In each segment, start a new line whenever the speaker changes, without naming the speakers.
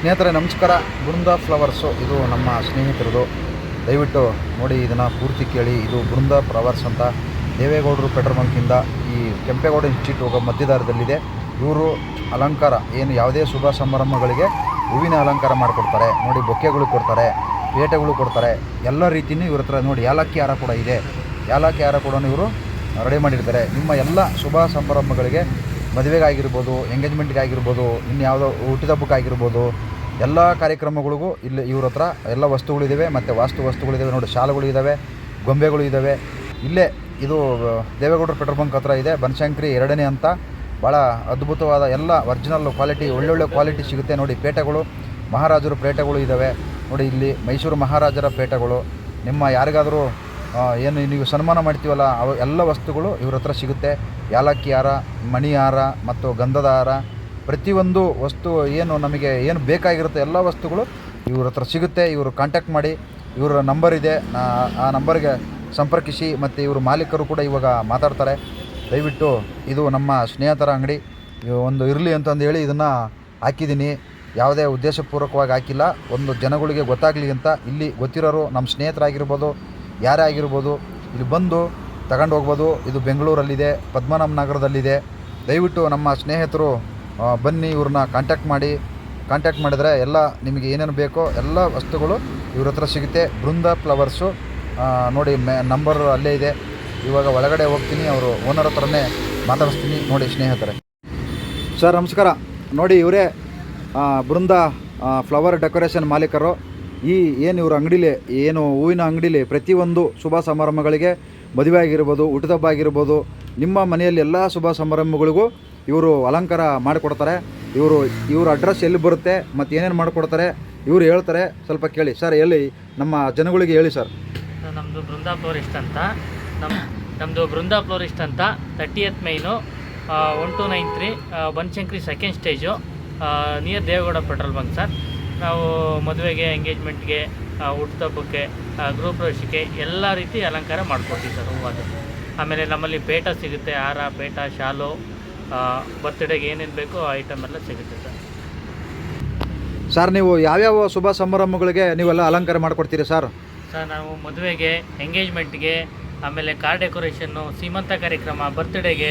ಸ್ನೇಹಿತರೆ, ನಮಸ್ಕಾರ. ಬೃಂದ ಫ್ಲವರ್ಸು, ಇದು ನಮ್ಮ ಸ್ನೇಹಿತರದು. ದಯವಿಟ್ಟು ನೋಡಿ, ಇದನ್ನು ಪೂರ್ತಿ ಕೇಳಿ. ಇದು ಬೃಂದ ಫ್ಲವರ್ಸ್ ಅಂತ ದೇವೇಗೌಡರು ಪೆಟ್ರೋಲ್ ಬಂಕಿಂದ ಈ ಕೆಂಪೇಗೌಡ ಇನ್ಸ್ಟಿಟ್ಯೂಟ್ ಹೋಗೋ ಮಧ್ಯದಾರದಲ್ಲಿದೆ. ಇವರು ಅಲಂಕಾರ, ಏನು ಯಾವುದೇ ಶುಭ ಸಮಾರಂಭಗಳಿಗೆ ಹೂವಿನ ಅಲಂಕಾರ ಮಾಡಿಕೊಡ್ತಾರೆ. ನೋಡಿ, ಬೊಕ್ಕೆಗಳು ಕೊಡ್ತಾರೆ, ಪೇಟೆಗಳು ಕೊಡ್ತಾರೆ. ಎಲ್ಲ ರೀತಿಯೂ ಇವ್ರ ಹತ್ರ ನೋಡಿ, ಯಾಲಕ್ಕಿ ಹಾರ ಕೂಡ ಇದೆ. ಯಾಲಕ್ಕಿ ಹಾರ ಕೂಡ ಇವರು ರೆಡಿ ಮಾಡಿರ್ತಾರೆ. ನಿಮ್ಮ ಎಲ್ಲ ಶುಭ ಸಮಾರಂಭಗಳಿಗೆ ಮದುವೆಗಾಗಿರ್ಬೋದು ಎಂಗೇಜ್ಮೆಂಟ್ಗೆ ಆಗಿರ್ಬೋದು ಇನ್ನು ಯಾವುದೋ ಹುಟ್ಟಿದಬ್ಬಕ್ಕಾಗಿರ್ಬೋದು ಎಲ್ಲ ಕಾರ್ಯಕ್ರಮಗಳಿಗೂ ಇಲ್ಲಿ ಇವ್ರ ಹತ್ರ ಎಲ್ಲ ವಸ್ತುಗಳಿದ್ದಾವೆ ಮತ್ತು ವಾಸ್ತು ವಸ್ತುಗಳಿದ್ದಾವೆ ನೋಡಿ ಶಾಲುಗಳು ಇದ್ದಾವೆ ಗೊಂಬೆಗಳು ಇದ್ದಾವೆ ಇಲ್ಲೇ ಇದು ದೇವೇಗೌಡರು ಪೆಟ್ರೋಲ್ ಬಂಕ್ ಹತ್ರ ಇದೆ, ಬನಶಂಕರಿ ಎರಡನೇ ಅಂತ. ಭಾಳ ಅದ್ಭುತವಾದ ಎಲ್ಲ ಒರಿಜಿನಲ್ ಕ್ವಾಲಿಟಿ ಒಳ್ಳೊಳ್ಳೆ ಕ್ವಾಲಿಟಿ ಸಿಗುತ್ತೆ ನೋಡಿ, ಪೇಟೆಗಳು, ಮಹಾರಾಜರ ಪೇಟೆಗಳು ಇದ್ದಾವೆ ನೋಡಿ ಇಲ್ಲಿ ಮೈಸೂರು ಮಹಾರಾಜರ ಪೇಟೆಗಳು. ನಿಮ್ಮ ಯಾರಿಗಾದರೂ ಏನು ನೀವು ಸನ್ಮಾನ ಮಾಡ್ತೀವಲ್ಲ, ಅವು ಎಲ್ಲ ವಸ್ತುಗಳು ಇವ್ರ ಹತ್ರ ಸಿಗುತ್ತೆ. ಯಾಲಕ್ಕಿ ಹಾರ, ಮಣಿ ಹಾರ ಮತ್ತು ಗಂಧದ ಹಾರ, ಪ್ರತಿಯೊಂದು ವಸ್ತು ಏನು ನಮಗೆ ಏನು ಬೇಕಾಗಿರುತ್ತೆ ಎಲ್ಲ ವಸ್ತುಗಳು ಇವ್ರ ಹತ್ರ ಸಿಗುತ್ತೆ. ಇವರು ಕಾಂಟ್ಯಾಕ್ಟ್ ಮಾಡಿ, ಇವರ ನಂಬರ್ ಇದೆ. ಆ ನಂಬರ್ಗೆ ಸಂಪರ್ಕಿಸಿ ಮತ್ತು ಇವರು ಮಾಲೀಕರು ಕೂಡ ಇವಾಗ ಮಾತಾಡ್ತಾರೆ. ದಯವಿಟ್ಟು ಇದು ನಮ್ಮ ಸ್ನೇಹಿತರ ಅಂಗಡಿ. ಒಂದು ಇರಲಿ ಅಂತಂದು ಹೇಳಿ ಇದನ್ನು ಹಾಕಿದ್ದೀನಿ. ಯಾವುದೇ ಉದ್ದೇಶಪೂರ್ವಕವಾಗಿ ಹಾಕಿಲ್ಲ. ಒಂದು ಜನಗಳಿಗೆ ಗೊತ್ತಾಗಲಿ ಅಂತ ಇಲ್ಲಿ ಗೊತ್ತಿರೋರು ನಮ್ಮ ಸ್ನೇಹಿತರಾಗಿರ್ಬೋದು. ಯಾರೇ ಆಗಿರ್ಬೋದು, ಇಲ್ಲಿ ಬಂದು ತಗೊಂಡು ಹೋಗ್ಬೋದು. ಇದು ಬೆಂಗಳೂರಲ್ಲಿದೆ, ಪದ್ಮನಾಭ ನಗರದಲ್ಲಿದೆ. ದಯವಿಟ್ಟು ನಮ್ಮ ಸ್ನೇಹಿತರು ಬನ್ನಿ ಇವ್ರನ್ನ ಕಾಂಟ್ಯಾಕ್ಟ್ ಮಾಡಿ. ಕಾಂಟ್ಯಾಕ್ಟ್ ಮಾಡಿದರೆ ಎಲ್ಲ ನಿಮಗೆ ಏನೇನು ಬೇಕೋ ಎಲ್ಲ ವಸ್ತುಗಳು ಇವ್ರ ಹತ್ರ ಸಿಗುತ್ತೆ. ಬೃಂದ ಫ್ಲವರ್ಸು ನೋಡಿ ಮೆ ನಂಬರ್ ಅಲ್ಲೇ ಇದೆ. ಇವಾಗ ಒಳಗಡೆ ಹೋಗ್ತೀನಿ, ಅವರು ಓನರ್ ಹತ್ರನೇ ಮಾತಾಡಿಸ್ತೀನಿ. ನೋಡಿ ಸ್ನೇಹಿತರೆ. ಸರ್, ನಮಸ್ಕಾರ. ನೋಡಿ ಇವರೇ ಬೃಂದ ಫ್ಲವರ್ ಡೆಕೋರೇಷನ್ ಮಾಲೀಕರು. ಈ ಏನು ಇವ್ರ ಅಂಗಡಿಲಿ, ಏನು ಹೂವಿನ ಅಂಗಡಿಲಿ ಪ್ರತಿಯೊಂದು ಶುಭ ಸಮಾರಂಭಗಳಿಗೆ ಮದುವೆ ಆಗಿರ್ಬೋದು ಹುಟ್ಟಿದಬ್ಬ ಆಗಿರ್ಬೋದು ನಿಮ್ಮ ಮನೆಯಲ್ಲಿ ಎಲ್ಲ ಶುಭ ಸಮಾರಂಭಗಳಿಗೂ ಇವರು ಅಲಂಕಾರ ಮಾಡಿಕೊಡ್ತಾರೆ. ಇವರು, ಇವ್ರ ಅಡ್ರೆಸ್ ಎಲ್ಲಿ ಬರುತ್ತೆ, ಮತ್ತು ಏನೇನು ಮಾಡಿಕೊಡ್ತಾರೆ, ಇವರು ಹೇಳ್ತಾರೆ. ಸ್ವಲ್ಪ ಕೇಳಿ. ಸರ್ ಎಲ್ಲಿ ನಮ್ಮ ಜನಗಳಿಗೆ ಹೇಳಿ ಸರ್.
ನಮ್ಮದು ಬೃಂದಾ ಫ್ಲೋರಿಸ್ಟ್ ಅಂತ. ನಮ್ಮ ನಮ್ಮದು ಬೃಂದಾ ಫ್ಲೋರಿಸ್ಟ್ ಅಂತ thirty eight main one two nine three Banashankari second stage near Deve Gowda petrol bunk sir. ನಾವು ಮದುವೆಗೆ ಎಂಗೇಜ್ಮೆಂಟ್ಗೆ ಹುಟ್ಟುಹಬ್ಬಕ್ಕೆ ಗೃಹ ಪ್ರವೇಶಕ್ಕೆ ಎಲ್ಲ ರೀತಿ ಅಲಂಕಾರ ಮಾಡ್ಕೊಡ್ತೀವಿ ಸರ್ ಹೂವದು ಆಮೇಲೆ ನಮ್ಮಲ್ಲಿ ಪೇಟ ಸಿಗುತ್ತೆ ಹಾರ ಪೇಟ ಶಾಲು ಬರ್ತ್ಡೇಗೆ ಏನೇನು ಬೇಕೋ ಐಟಮ್ ಎಲ್ಲ ಸಿಗುತ್ತೆ ಸರ್.
ಸರ್ ನೀವು ಯಾವ್ಯಾವ ಶುಭ ಸಮಾರಂಭಗಳಿಗೆ ನೀವೆಲ್ಲ ಅಲಂಕಾರ ಮಾಡಿಕೊಡ್ತೀರಿ ಸರ್?
ಸರ್ ನಾವು ಮದುವೆಗೆ ಎಂಗೇಜ್ಮೆಂಟ್ಗೆ ಆಮೇಲೆ ಕಾರ್ ಡೆಕೋರೇಷನ್ನು ಸೀಮಂತ ಕಾರ್ಯಕ್ರಮ ಬರ್ತ್ಡೇಗೆ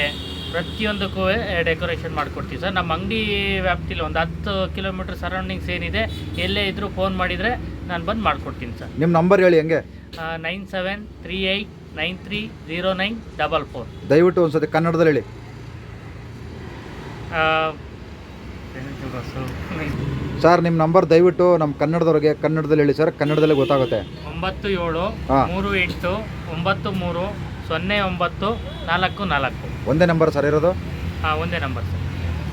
ಪ್ರತಿಯೊಂದಕ್ಕೂ ಡೆಕೋರೇಷನ್ ಮಾಡಿಕೊಡ್ತೀವಿ ಸರ್. ನಮ್ಮ ಅಂಗಡಿ ವ್ಯಾಪ್ತಿಲಿ ಒಂದು ಹತ್ತು ಕಿಲೋಮೀಟ್ರ್ ಸರೌಂಡಿಂಗ್ಸ್ ಏನಿದೆ ಎಲ್ಲೇ ಇದ್ದರೂ ಫೋನ್ ಮಾಡಿದರೆ ನಾನು ಬಂದು ಮಾಡಿಕೊಡ್ತೀನಿ ಸರ್.
ನಿಮ್ಮ ನಂಬರ್ ಹೇಳಿ ಹೆಂಗೆ?
Nine seven three eight nine three zero nine double four
ದಯವಿಟ್ಟು ಒಂದು ಸತಿ ಕನ್ನಡದಲ್ಲಿ ಹೇಳಿ. ಸರ್ ನಿಮ್ಮ ನಂಬರ್ ದಯವಿಟ್ಟು ನಮ್ಮ ಕನ್ನಡದವ್ರಿಗೆ ಕನ್ನಡದಲ್ಲಿ ಹೇಳಿ ಸರ್. ಕನ್ನಡದಲ್ಲಿ ಗೊತ್ತಾಗುತ್ತೆ.
ಒಂಬತ್ತು ಏಳು
ಹಾ.
ಮೂರು ಎಂಟು ಒಂಬತ್ತು ಮೂರು ಸೊನ್ನೆ ಒಂಬತ್ತು ನಾಲ್ಕು ನಾಲ್ಕು.
ಒಂದೇ ನಂಬರ್ ಸರ್ ಇರೋದು?
ಹಾಂ ಒಂದೇ ನಂಬರ್ ಸರ್.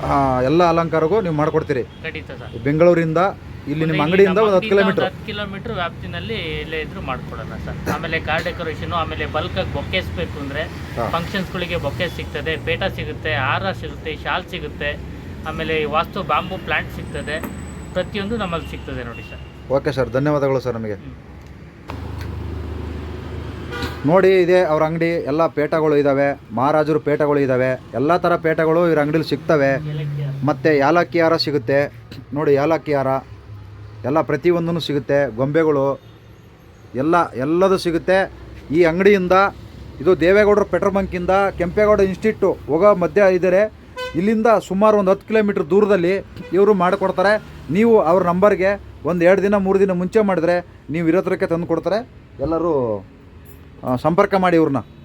ಆ, ಎಲ್ಲ ಅಲಂಕಾರಗೂ ನೀವು ಮಾಡಿಕೊಡ್ತೀರಿ.
ಖಂಡಿತ ಸರ್.
ಬೆಂಗಳೂರಿಂದ ಇಲ್ಲಿ ನಿಮ್ಮ ಅಂಗಡಿಯಿಂದ ಒಂದು ಹತ್ತು ಕಿಲೋಮೀಟರ್.
ಹತ್ತು ಕಿಲೋಮೀಟರ್ ವ್ಯಾಪ್ತಿನಲ್ಲಿ ಇಲ್ಲೇ ಇದ್ರೂ ಮಾಡ್ಕೊಡೋಣ ಸರ್. ಆಮೇಲೆ ಕಾರ್ ಡೆಕೋರೇಷನ್ ಆಮೇಲೆ ಬಲ್ಕಾಗಿ ಬೊಕ್ಕೆಸ್ ಬೇಕು ಅಂದರೆ
ಹಾ.
ಫಂಕ್ಷನ್ಸ್ಗಳಿಗೆ ಬೊಕ್ಕೆ ಸಿಗ್ತದೆ ಪೇಟ ಸಿಗುತ್ತೆ ಹಾರ ಸಿಗುತ್ತೆ ಶಾಲ್ ಸಿಗುತ್ತೆ ಆಮೇಲೆ ಈ ವಾಸ್ತು ಬಾಂಬು ಪ್ಲಾಂಟ್ ಸಿಗ್ತದೆ. ಪ್ರತಿಯೊಂದು ನಮ್ಮಲ್ಲಿ ಸಿಗ್ತದೆ ನೋಡಿ ಸರ್.
ಓಕೆ ಸರ್ ಧನ್ಯವಾದಗಳು ಸರ್ ನಮಗೆ. ನೋಡಿ, ಇದೆ ಅವ್ರ ಅಂಗಡಿ, ಎಲ್ಲ ಪೇಟಗಳು ಇದ್ದಾವೆ ಮಹಾರಾಜರು ಪೇಟಗಳು ಇದ್ದಾವೆ ಎಲ್ಲ ಥರ ಪೇಟಗಳು ಇವ್ರ ಅಂಗಡಿಲಿ ಸಿಗ್ತವೆ. ಮತ್ತು ಯಾಲಕ್ಕಿ ಹಾರ ಸಿಗುತ್ತೆ. ನೋಡಿ, ಯಾಲಕ್ಕಿ ಹಾರ, ಎಲ್ಲ ಪ್ರತಿಯೊಂದೂ ಸಿಗುತ್ತೆ, ಗೊಂಬೆಗಳು, ಎಲ್ಲ, ಎಲ್ಲದೂ ಸಿಗುತ್ತೆ. ಈ ಅಂಗಡಿಯಿಂದ, ಇದು ದೇವೇಗೌಡರ ಪೆಟ್ರೋಲ್ ಬಂಕಿಂದ ಕೆಂಪೇಗೌಡ ಇನ್ಸ್ಟಿಟ್ಯೂಟ್ ಹೋಗೋ ಮಧ್ಯ ಇದ್ದಾರೆ, ಇಲ್ಲಿಂದ ಸುಮಾರು ಒಂದು ಹತ್ತು ಕಿಲೋಮೀಟ್ರ್ ದೂರದಲ್ಲಿ ಇವರು ಮಾಡಿಕೊಡ್ತಾರೆ. ನೀವು ಅವ್ರ ನಂಬರ್ಗೆ ಒಂದು ಎರಡು ದಿನ, ಮೂರು ದಿನ ಮುಂಚೆ ಮಾಡಿದ್ರೆ ನೀವು ಇರೋತ್ರಕ್ಕೆ ತಂದು ಕೊಡ್ತಾರೆ. ಎಲ್ಲರೂ ಸಂಪರ್ಕ ಮಾಡಿ ಇವ್ರನ್ನ.